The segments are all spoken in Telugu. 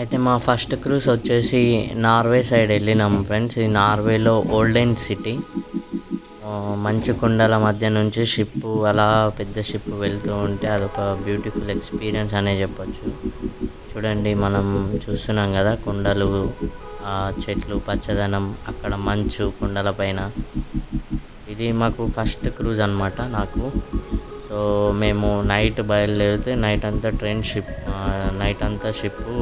అయితే మా ఫస్ట్ క్రూజ్ వచ్చేసి నార్వే సైడ్ వెళ్ళినాము ఫ్రెండ్స్. ఈ నార్వేలో ఓల్డెన్ సిటీ. మంచు కొండల మధ్య నుంచి షిప్ అలా పెద్ద షిప్ వెళ్తూ ఉంటే అదొక బ్యూటిఫుల్ ఎక్స్పీరియన్స్ అనే చెప్పొచ్చు. చూడండి మనం చూస్తున్నాం కదా కొండలు చెట్లు పచ్చదనం అక్కడ మంచు కొండల పైన. ఇది మాకు ఫస్ట్ క్రూజ్ అన్నమాట నాకు. సో మేము నైట్ బయలుదేరితే నైట్ అంతా ట్రైన్ షిప్ నైట్ అంతా షిప్పు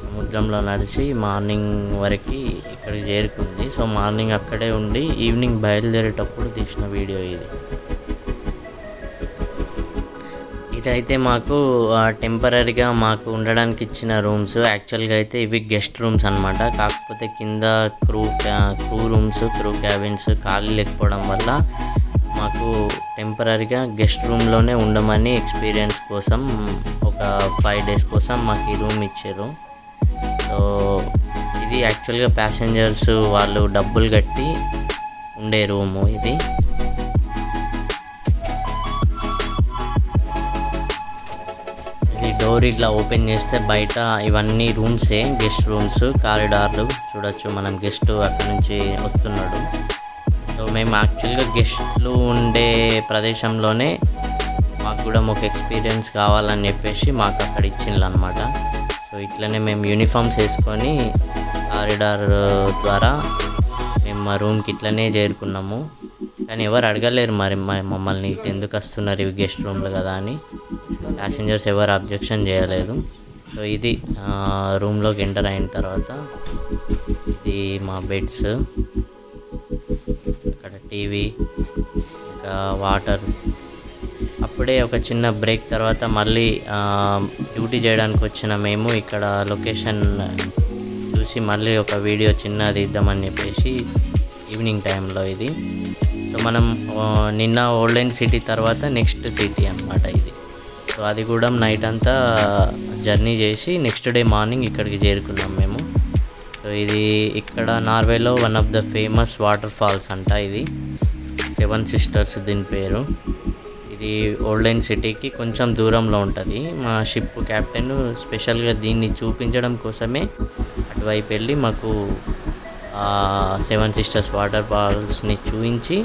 సముద్రంలో నడిచి మార్నింగ్ వరకు ఇక్కడికి చేరుకుంది. సో మార్నింగ్ అక్కడే ఉండి ఈవినింగ్ బయలుదేరేటప్పుడు తీసిన వీడియో ఇది. ఇదైతే మాకు టెంపరీగా మాకు ఉండడానికి ఇచ్చిన రూమ్స్. యాక్చువల్గా అయితే ఇవి గెస్ట్ రూమ్స్ అనమాట కాకపోతే కింద crew crew rooms crew cabins ఖాళీ లేకపోవడం వల్ల మాకు టెంపరీగా గెస్ట్ రూమ్లోనే ఉండమని ఎక్స్పీరియన్స్ కోసం ఒక ఫైవ్ డేస్ కోసం మాకు ఈ రూమ్ ఇచ్చారు. సో ఇది యాక్చువల్గా ప్యాసింజర్స్ వాళ్ళు డబ్బులు కట్టి ఉండే రూము ఇది. ఇది డోర్ ఇట్లా ఓపెన్ చేస్తే బయట ఇవన్నీ రూమ్సే గెస్ట్ రూమ్స్ కారిడార్లు చూడొచ్చు. మనం గెస్ట్ అక్కడ నుంచి వస్తున్నాడు. సో మేము యాక్చువల్గా గెస్ట్లు ఉండే ప్రదేశంలోనే మాకు కూడా ఒక ఎక్స్పీరియన్స్ కావాలని చెప్పేసి మాకు అక్కడ ఇచ్చిండ్రు అనమాట సో ఇట్లనే మేము యూనిఫామ్స్ వేసుకొని కారిడార్ ద్వారా మేము మా రూమ్కి ఇట్లనే చేరుకున్నాము. కానీ ఎవరు అడగలేరు మరి మమ్మల్ని ఇటు ఎందుకు వస్తున్నారు ఇవి గెస్ట్ రూమ్లు కదా అని. ప్యాసింజర్స్ ఎవరు అబ్జెక్షన్ చేయలేదు. సో ఇది రూమ్లోకి ఎంటర్ అయిన తర్వాత ఇది మా బెడ్స్ ఇక్కడ టీవీ ఇంకా వాటర్. అప్పుడే ఒక చిన్న బ్రేక్ తర్వాత మళ్ళీ డ్యూటీ చేయడానికి వచ్చిన మేము ఇక్కడ లొకేషన్ చూసి మళ్ళీ ఒక వీడియో చిన్నది ఇద్దామని చెప్పేసి ఈవినింగ్ టైంలో ఇది. సో మనం నిన్న ఓల్డెన్ సిటీ తర్వాత నెక్స్ట్ సిటీ అన్నమాట ఇది. సో అది కూడా నైట్ అంతా జర్నీ చేసి నెక్స్ట్ డే మార్నింగ్ ఇక్కడికి చేరుకున్నాం మేము. సో ఇది ఇక్కడ నార్వేలో one of the famous waterfalls అంట ఇది. సెవెన్ సిస్టర్స్ దీని పేరు. ఇది ఓల్డెన్ సిటీకి కొంచెం దూరంలో ఉంటుంది. మా షిప్ కెప్టెన్ స్పెషల్గా దీన్ని చూపించడం కోసమే అటువైపు వెళ్ళి మాకు సెవెన్ సిస్టర్స్ వాటర్ ఫాల్స్ని చూపించి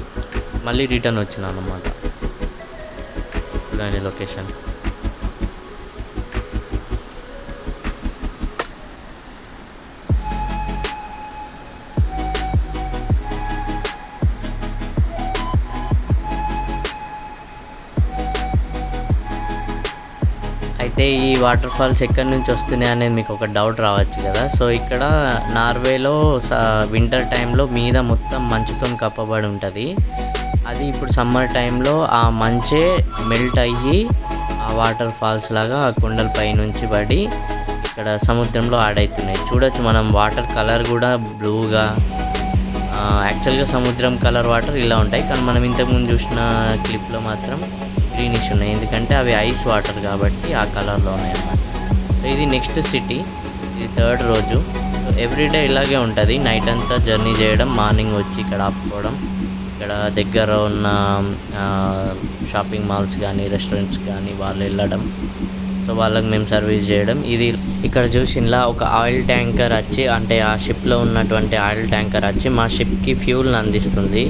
మళ్ళీ రిటర్న్ వచ్చినాను అనమాట చూడండి లొకేషన్ అయితే ఈ వాటర్ ఫాల్స్ ఎక్కడి నుంచి వస్తున్నాయి అనేది మీకు ఒక డౌట్ రావచ్చు కదా. సో ఇక్కడ నార్వేలో వింటర్ టైంలో మీద మొత్తం మంచుతో కప్పబడి ఉంటుంది. అది ఇప్పుడు సమ్మర్ టైంలో ఆ మంచే మెల్ట్ అయ్యి ఆ వాటర్ ఫాల్స్ లాగా ఆ కొండల పైనుంచి పడి ఇక్కడ సముద్రంలో ఆడవుతున్నాయి చూడొచ్చు మనం వాటర్ కలర్ కూడా బ్లూగా యాక్చువల్గా సముద్రం కలర్ వాటర్ ఇలా ఉంటాయి. కానీ మనం ఇంతకుముందు చూసిన క్లిప్లో మాత్రం గ్రీనిష్ ఉన్నాయి. ఎందుకంటే అవి ఐస్ వాటర్ కాబట్టి ఆ కలర్లో ఉన్నాయి అన్నమాట. సో ఇది నెక్స్ట్ సిటీ ఇది థర్డ్ రోజు. ఎవ్రీడే ఇలాగే ఉంటుంది. నైట్ అంతా జర్నీ చేయడం మార్నింగ్ వచ్చి ఇక్కడ ఆపుకోవడం ఇక్కడ దగ్గర ఉన్న షాపింగ్ మాల్స్ కానీ రెస్టారెంట్స్ కానీ వాళ్ళు వెళ్ళడం. సో వాళ్ళకి మేము సర్వీస్ చేయడం. ఇది ఇక్కడ చూసినలా ఒక ఆయిల్ ట్యాంకర్ వచ్చి అంటే ఆ షిప్లో ఉన్నటువంటి ఆయిల్ ట్యాంకర్ వచ్చి మా షిప్కి ఫ్యూల్ని అందిస్తుంది.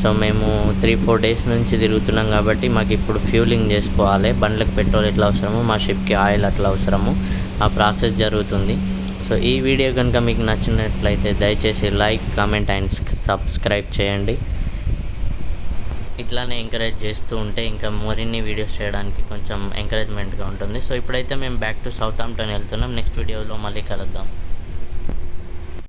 సో మేము త్రీ ఫోర్ డేస్ నుంచి తిరుగుతున్నాం కాబట్టి మాకు ఇప్పుడు ఫ్యూలింగ్ చేసుకోవాలి. బండ్లకు పెట్రోల్ ఎట్లా అవసరమో మా షిప్కి ఆయిల్ అట్లా అవసరము ఆ ప్రాసెస్ జరుగుతుంది. సో ఈ వీడియో కనుక మీకు నచ్చినట్లయితే దయచేసి లైక్ కామెంట్ అండ్ సబ్స్క్రైబ్ చేయండి. ఇట్లానే ఎంకరేజ్ చేస్తూ ఉంటే ఇంకా మరిన్ని వీడియోస్ చేయడానికి కొంచెం ఎంకరేజ్మెంట్గా ఉంటుంది. సో ఇప్పుడైతే మేము బ్యాక్ టు సౌత్ ఆంప్టన్ వెళ్తున్నాం నెక్స్ట్ వీడియోలో మళ్ళీ కలుద్దాం.